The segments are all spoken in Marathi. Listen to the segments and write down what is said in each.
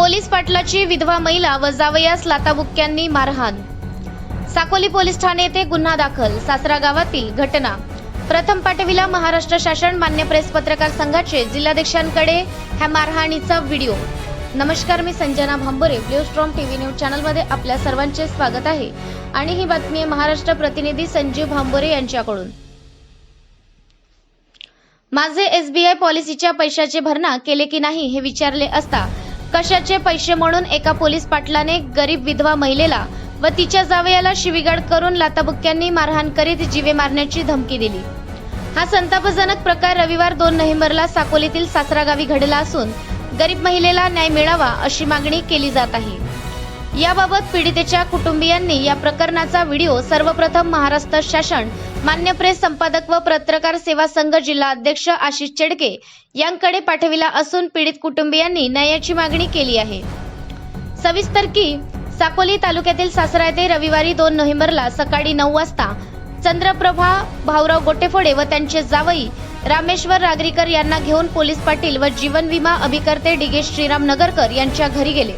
पोलीस पाटलाची विधवा महिला व जावयास लाताबुक्क्यांनी मारहाण. साकोली पोलीस ठाणे येथे गुन्हा दाखल सासरा गावातील घटना. प्रथम पाठविला महाराष्ट्र शासन मान्य प्रेस पत्रकार संघाचे जिल्हाध्यक्षांकडे ह्या मारहाणीचा व्हिडिओ. नमस्कार मी Sanjana Bhambore blue storm TV news चॅनलमध्ये आपल्या सर्वांचे स्वागत आहे. आणि ही बातमी आहे महाराष्ट्र प्रतिनिधी संजीव भांबोरे यांच्याकडून. माझे एसबीआय पॉलिसीच्या पैशाचे भरणा केले की नाही हे विचारले असता कशाचे पैसे म्हणून एका पोलीस पाटलाने गरीब विधवा महिलेला व तिच्या जावयाला शिवीगाळ करून लाताबुक्क्यांनी मारहाण करीत जीवे मारण्याची धमकी दिली. हा संतापजनक प्रकार रविवार दोन नोव्हेंबरला साकोलीतील सासरा गावी घडला असून गरीब महिलेला न्याय मिळावा अशी मागणी केली जात आहे. याबाबत पीडितेच्या कुटुंबियांनी या प्रकरणाचा व्हिडिओ सर्वप्रथम महाराष्ट्र शासन मान्य प्रेस संपादक व पत्रकार सेवा संघ जिल्हा अध्यक्ष आशिष चेडके यांकडे पाठविला असून पीडित कुटुंबियांनी न्यायाची मागणी केली आहे. सविस्तर की साकोली तालुक्यातील सासरा येथे रविवारी दोन नोव्हेंबरला सकाळी नऊ वाजता चंद्रप्रभा भाऊराव गोटेफोडे व त्यांचे जावई रामेश्वर रागरीकर यांना घेऊन पोलीस पाटील व जीवन विमा अभिकर्ते डिगे श्रीराम नगरकर यांच्या घरी गेले.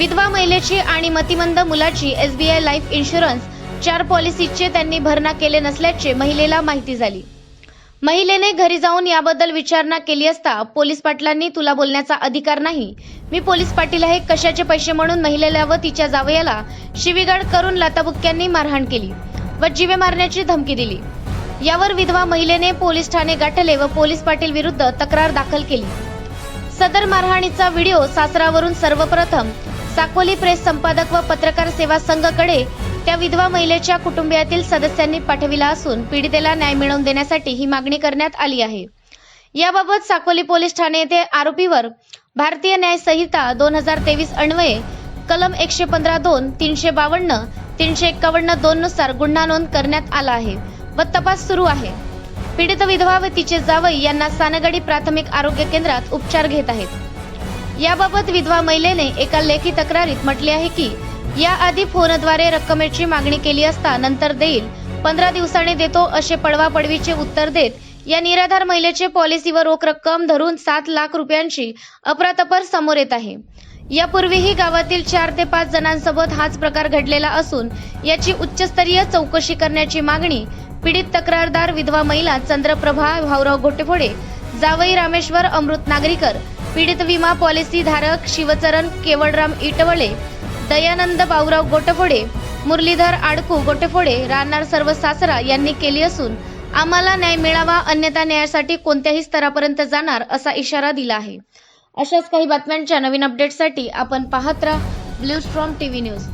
विधवा महिलेची आणि मतिमंद मुलाची एसबीआय लाईफ इन्शुरन्स चार पॉलिसीचे त्यांनी भरणा केले नसल्याचे महिलेला माहिती झाली. महिलेने घरी जाऊन याबद्दल विचारणा केली असता पोलीस पाटलांनी तुला बोलण्याचा अधिकार नाही. मी पोलीस पाटील आहे कशाचे पैसे म्हणून महिलेला व तिच्या जावयाला शिवीगाळ करून लाताबुक्क्यांनी मारहाण केली व जीवे मारण्याची धमकी दिली. यावर विधवा महिलेने पोलीस ठाणे गाठले व पोलीस पाटील विरुद्ध तक्रार दाखल केली. सदर मारहाणीचा व्हिडिओ सासरावरून सर्वप्रथम साकोली प्रेस संपादक व पत्रकार सेवा संघकडे त्या विधवा महिलेच्या कुटुंबियातील सदस्यांनी पाठविला असून पीडितेला न्याय मिळवून देण्यासाठी ही मागणी करण्यात आली आहे. याबाबत साकोली पोलीस ठाणे येथे आरोपीवर भारतीय न्याय संहिता दोन हजार तेवीस अन्वये कलम एकशे पंधरा दोन तीनशे बावन्न तीनशे एक्कावन्न दोन नुसार गुन्हा नोंद करण्यात आला आहे व तपास सुरू आहे. पीडित विधवा व तिचे जावई यांना सानगडी प्राथमिक आरोग्य केंद्रात उपचार घेत आहेत. याबाबत विधवा महिलेने एका लेखी तक्रारीत म्हटले आहे की याआधी फोनद्वारे रक्कमेची मागणी केली असता नंतर देईल पंधरा दिवसांनी देतो असे पडवापडवीचे उत्तर देत या निराधार महिलेचे पॉलिसीवर रोख रक्कम धरून सात लाख रुपयांची अपरातपर समोर येत आहे. यापूर्वीही गावातील चार ते पाच जणांसोबत हाच प्रकार घडलेला असून याची उच्चस्तरीय चौकशी करण्याची मागणी पीडित तक्रारदार विधवा महिला चंद्रप्रभा भाऊराव गोटेफोडे जावई रामेश्वर अमृत नागरीकर पीडित विमा पॉलिसी धारक शिवचरण केवळराम इटवळे दयानंद बाऊराव गोटफोडे मुरलीधर आडकू गोटेफोडे राहणार सर्व सासरा यांनी केली असून आम्हाला न्याय मिळावा अन्यथा न्यायासाठी कोणत्याही स्तरापर्यंत जाणार असा इशारा दिला आहे. अशाच काही बातम्यांच्या नवीन अपडेटसाठी आपण पाहत राहा. Blue storm TV news